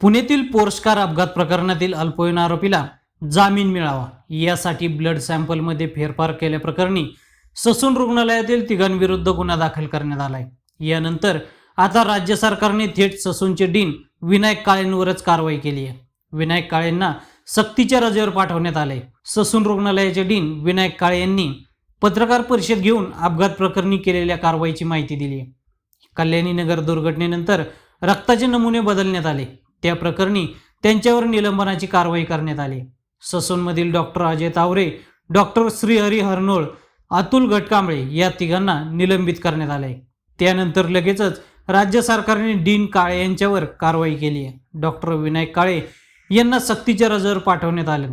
पुण्यातील पोरस्कार अपघात प्रकरणातील अल्पवयीन आरोपीला जामीन मिळावा. यासाठी ब्लड सॅम्पलमध्ये फेरफार केल्याप्रकरणी ससून रुग्णालयातील तिघांविरुद्ध गुन्हा दाखल करण्यात आलाय. यानंतर आता राज्य सरकारने थेट ससूनचे डीन विनायक काळेंवरच कारवाई केली आहे. विनायक काळेंना सक्तीच्या रजेवर पाठवण्यात आले ससून रुग्णालयाचे डीन विनायक काळे यांनी पत्रकार परिषद घेऊन अपघात प्रकरणी केलेल्या कारवाईची माहिती दिली आहे. कल्याणी नगर दुर्घटनेनंतर रक्ताचे नमुने बदलण्यात आले. त्या प्रकरणी त्यांच्यावर निलंबनाची कारवाई करण्यात आली. ससूनमधील डॉक्टर अजय तावरे डॉक्टर श्रीहरी हरनोळ अतुल गटकांबळे या तिघांना निलंबित करण्यात आले त्यानंतर लगेचच राज्य सरकारने डीन काळे यांच्यावर कारवाई केली आहे. डॉक्टर विनायक काळे यांना सक्तीच्या रजेवर पाठवण्यात आले.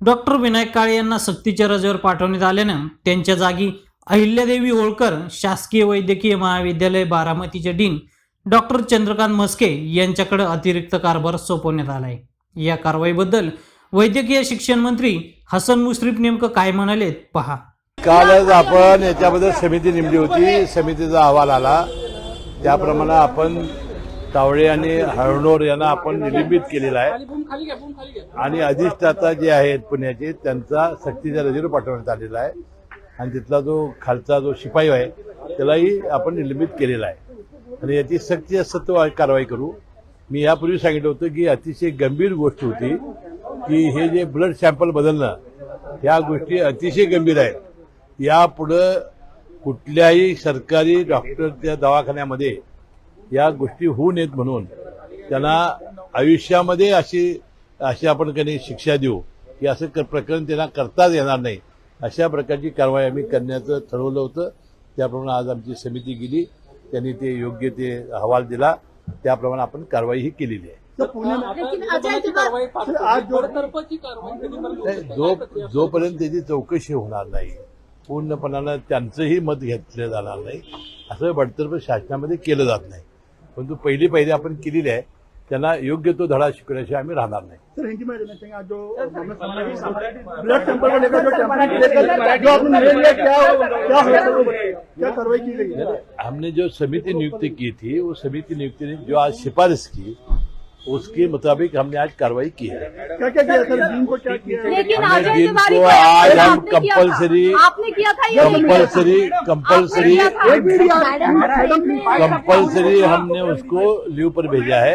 डॉक्टर विनायक काळे यांना सक्तीच्या रजेवर पाठवण्यात आल्यानं त्यांच्या जागी अहिल्यादेवी होळकर शासकीय वैद्यकीय महाविद्यालय बारामतीचे डीन डॉक्टर चंद्रकांत म्हस्के यांच्याकडे अतिरिक्त कारभार सोपवण्यात आला आहे या कारवाईबद्दल वैद्यकीय शिक्षण मंत्री हसन मुश्रीफ नेमकं काय म्हणाले पहा. कालच आपण याच्याबद्दल समिती नेमली होती. समितीचा अहवाल आला. त्याप्रमाणे आपण तावडे आणि हळणोर यांना आपण निलंबित केलेला आहे. आणि अधिष्ठाता जे आहेत पुण्याचे त्यांचा सक्तीच्या रजेवर पाठवण्यात आलेला आहे. आणि तिथला जो खालचा जो शिपाई आहे त्यालाही आपण निलंबित केलेला आहे. आणि याची सक्ती सत्व कारवाई करू. मी यापूर्वी सांगितलं होतं की अतिशय गंभीर गोष्ट होती की हे जे ब्लड सॅम्पल बदलणं ह्या गोष्टी अतिशय गंभीर आहेत. यापुढं कुठल्याही सरकारी डॉक्टरच्या दवाखान्यामध्ये या गोष्टी होऊ नयेत म्हणून त्यांना आयुष्यामध्ये अशी अशी आपण काही शिक्षा देऊ की असं क- प्रकरण त्यांना करताच येणार नाही. अशा प्रकारची कारवाई आम्ही करण्याचं ठरवलं होतं. त्याप्रमाणे आज आमची समिती गेली. त्यांनी ते योग्य ते अहवाल दिला त्याप्रमाणे आपण कारवाई ही केलेली आहे जो जोपर्यंत त्याची चौकशी होणार नाही पूर्णपणानं त्यांचंही मत घेतलं जाणार नाही असं बडतर्फ शासनामध्ये केलं जात नाही. परंतु पहिली पहिली आपण केलेली आहे त्यांना योग्य तो धडा शिकवण्याशिवाय आम्ही राहणार नाही. सर हिंदी में देना चाहिए आज जो मामला सामने आया ब्लड सैंपल को लेकर जो जो आपने निर्णय क्या क्या हुआ सर वो बताइए। क्या कार्रवाई की गई? हमने जो समिति नियुक्ति की थी वो समिति नियुक्ति ने जो आज सिफारिश की उसके मुताबिक हमने आज कार्रवाई की है। क्या क्या किया सर? डीन को क्या किया? लेकिन आज हम। कंपल्सरी आपने किया था ये कंपल्सरी कंपल्सरी कंपल्सरी हमने उसको लीव पर भेजा है।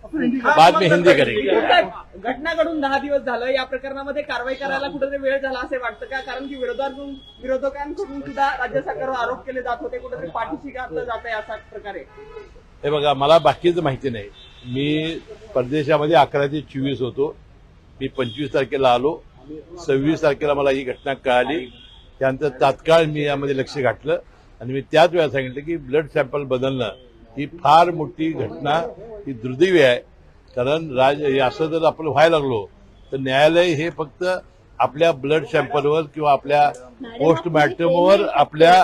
बाद में हिंदी करेंगे. घटना घडून दहा दिवस झालं या प्रकरणामध्ये कारवाई करायला कुठेतरी वेळ झाला असे वाटतं का? कारण की विरोधातून विरोधकांकडून सुद्धा राज्य सरकारवर आरोप केले जात होते कुठेतरी पाठीशी घातलं जात आहे अशा प्रकारे. हे बघा मला बाकीचं माहिती नाही. मी परदेशामध्ये अकरा ते चोवीस होतो. मी पंचवीस तारखेला आलो. सव्वीस तारखेला मला ही घटना कळाली. त्यानंतर तात्काळ मी यामध्ये लक्ष घातलं. आणि मी त्याच वेळा सांगितलं की ब्लड सॅम्पल बदलणं ही फार मोठी घटना ही दुर्दैवी आहे. कारण राज हे असं जर आपण व्हायला लागलो तर न्यायालय हे फक्त आपल्या ब्लड सॅम्पलवर किंवा आपल्या पोस्टमॉर्टमवर आपल्या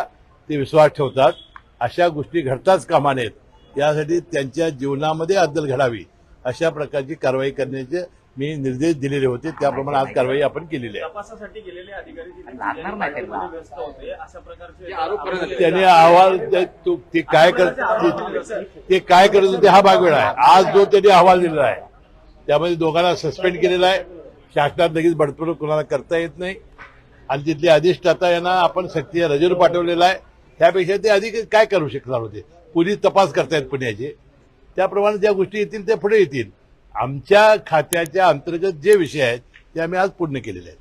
ते विश्वास ठेवतात. अशा गोष्टी घडताच कामा नयेत. यासाठी त्यांच्या जीवनामध्ये अद्दल घडावी अशा प्रकारची कारवाई करण्याचे मी निर्देश दिलेले होते त्याप्रमाणे आज कारवाई आपण केलेली आहे. त्याने. अहवाल ते- तो- ते काय कर ते- ते काय करत होते हा भाग वेळा आहे. आज जो त्यांनी अहवाल दिलेला आहे त्यामध्ये दोघांना सस्पेंड केलेला आहे. शासनात लगेच बडतोड कोणाला करता येत नाही. आणि तिथले अधिष्ठाता यांना आपण सक्तीच्या रजेवर पाठवलेला आहे. त्यापेक्षा ते अधिक काय करू शकणार होते? पोलीस तपास करतायत पुण्याचे. त्याप्रमाणे ज्या गोष्टी येतील त्या पुढे येतील. आमच्या खात्याच्या अंतर्गत जे विषय आहेत ते आम्ही आज पूर्ण केलेले आहेत.